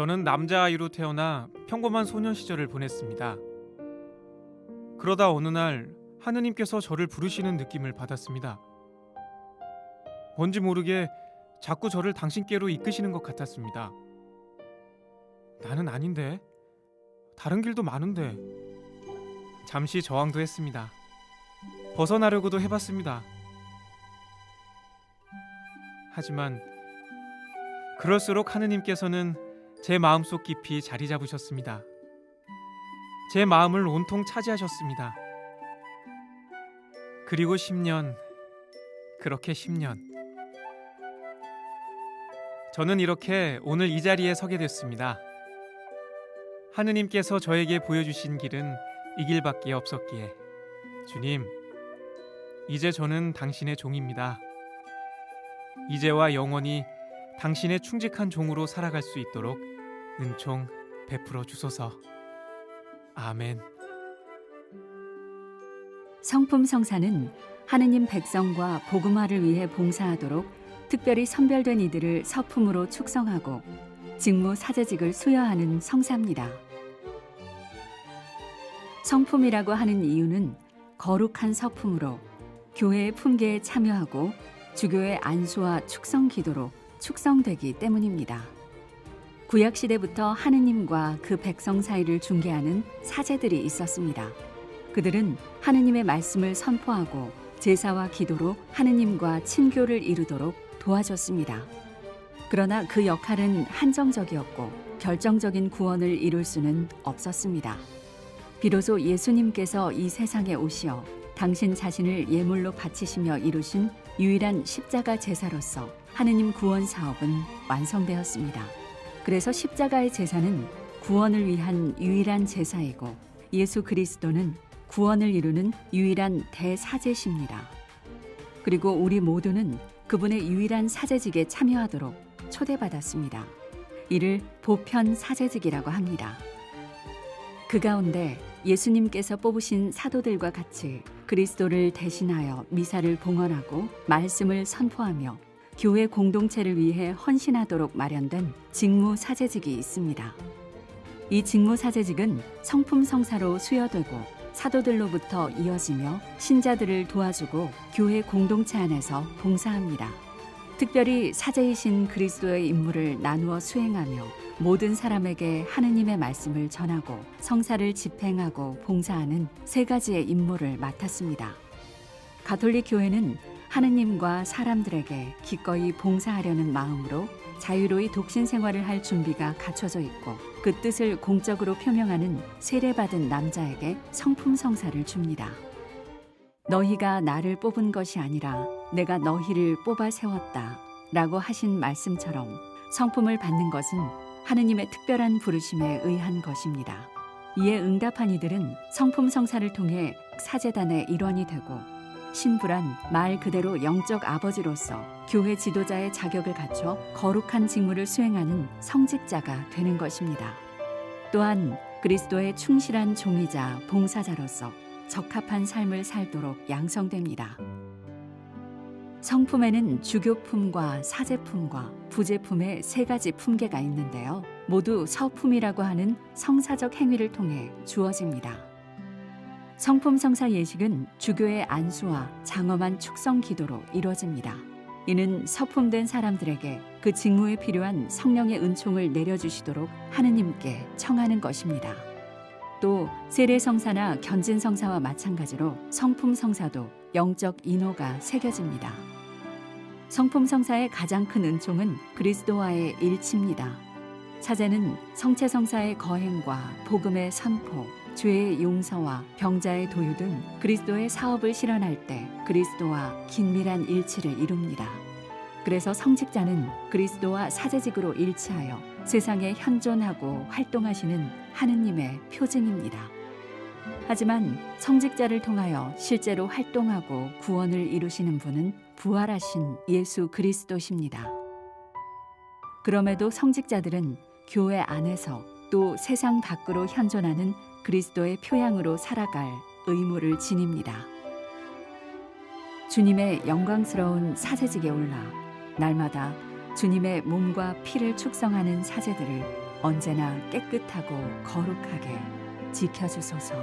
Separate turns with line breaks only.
저는 남자아이로 태어나 평범한 소년 시절을 보냈습니다. 그러다 어느 날 하느님께서 저를 부르시는 느낌을 받았습니다. 뭔지 모르게 자꾸 저를 당신께로 이끄시는 것 같았습니다. 나는 아닌데. 다른 길도 많은데. 잠시 저항도 했습니다. 벗어나려고도 해봤습니다. 하지만 그럴수록 하느님께서는 제 마음속 깊이 자리 잡으셨습니다. 제 마음을 온통 차지하셨습니다. 그리고 10년, 그렇게 10년. 저는 이렇게 오늘 이 자리에 서게 됐습니다. 하느님께서 저에게 보여주신 길은 이 길밖에 없었기에. 주님, 이제 저는 당신의 종입니다. 이제와 영원히 당신의 충직한 종으로 살아갈 수 있도록 은총 베풀어 주소서. 아멘.
성품 성사는 하느님 백성과 복음화를 위해 봉사하도록 특별히 선별된 이들을 서품으로 축성하고 직무 사제직을 수여하는 성사입니다. 성품이라고 하는 이유는 거룩한 서품으로 교회의 품계에 참여하고 주교의 안수와 축성 기도로 축성되기 때문입니다. 구약 시대부터 하느님과 그 백성 사이를 중개하는 사제들이 있었습니다. 그들은 하느님의 말씀을 선포하고 제사와 기도로 하느님과 친교를 이루도록 도와줬습니다. 그러나 그 역할은 한정적이었고 결정적인 구원을 이룰 수는 없었습니다. 비로소 예수님께서 이 세상에 오시어 당신 자신을 예물로 바치시며 이루신 유일한 십자가 제사로서 하느님 구원 사업은 완성되었습니다. 그래서 십자가의 제사는 구원을 위한 유일한 제사이고 예수 그리스도는 구원을 이루는 유일한 대사제십니다. 그리고 우리 모두는 그분의 유일한 사제직에 참여하도록 초대받았습니다. 이를 보편 사제직이라고 합니다. 그 가운데 예수님께서 뽑으신 사도들과 같이 그리스도를 대신하여 미사를 봉헌하고 말씀을 선포하며 교회 공동체를 위해 헌신하도록 마련된 직무 사제직이 있습니다. 이 직무 사제직은 성품 성사로 수여되고 사도들로부터 이어지며 신자들을 도와주고 교회 공동체 안에서 봉사합니다. 특별히 사제이신 그리스도의 임무를 나누어 수행하며 모든 사람에게 하느님의 말씀을 전하고 성사를 집행하고 봉사하는 세 가지의 임무를 맡았습니다. 가톨릭 교회는 하느님과 사람들에게 기꺼이 봉사하려는 마음으로 자유로이 독신 생활을 할 준비가 갖춰져 있고 그 뜻을 공적으로 표명하는 세례받은 남자에게 성품 성사를 줍니다. 너희가 나를 뽑은 것이 아니라 내가 너희를 뽑아 세웠다. 라고 하신 말씀처럼 성품을 받는 것은 하느님의 특별한 부르심에 의한 것입니다. 이에 응답한 이들은 성품 성사를 통해 사제단의 일원이 되고 신부란 말 그대로 영적 아버지로서 교회 지도자의 자격을 갖춰 거룩한 직무를 수행하는 성직자가 되는 것입니다. 또한 그리스도의 충실한 종이자 봉사자로서 적합한 삶을 살도록 양성됩니다. 성품에는 주교품과 사제품과 부제품의 세 가지 품계가 있는데요. 모두 서품이라고 하는 성사적 행위를 통해 주어집니다. 성품 성사 예식은 주교의 안수와 장엄한 축성 기도로 이루어집니다. 이는 서품된 사람들에게 그 직무에 필요한 성령의 은총을 내려주시도록 하느님께 청하는 것입니다. 또 세례 성사나 견진 성사와 마찬가지로 성품 성사도 영적 인호가 새겨집니다. 성품 성사의 가장 큰 은총은 그리스도와의 일치입니다. 사제는 성체 성사의 거행과 복음의 선포, 죄의 용서와 병자의 도유 등 그리스도의 사업을 실현할 때 그리스도와 긴밀한 일치를 이룹니다. 그래서 성직자는 그리스도와 사제직으로 일치하여 세상에 현존하고 활동하시는 하느님의 표징입니다. 하지만 성직자를 통하여 실제로 활동하고 구원을 이루시는 분은 부활하신 예수 그리스도십니다. 그럼에도 성직자들은 교회 안에서 또 세상 밖으로 현존하는 그리스도의 표양으로 살아갈 의무를 지닙니다. 주님의 영광스러운 사제직에 올라 날마다 주님의 몸과 피를 축성하는 사제들을 언제나 깨끗하고 거룩하게 지켜주소서.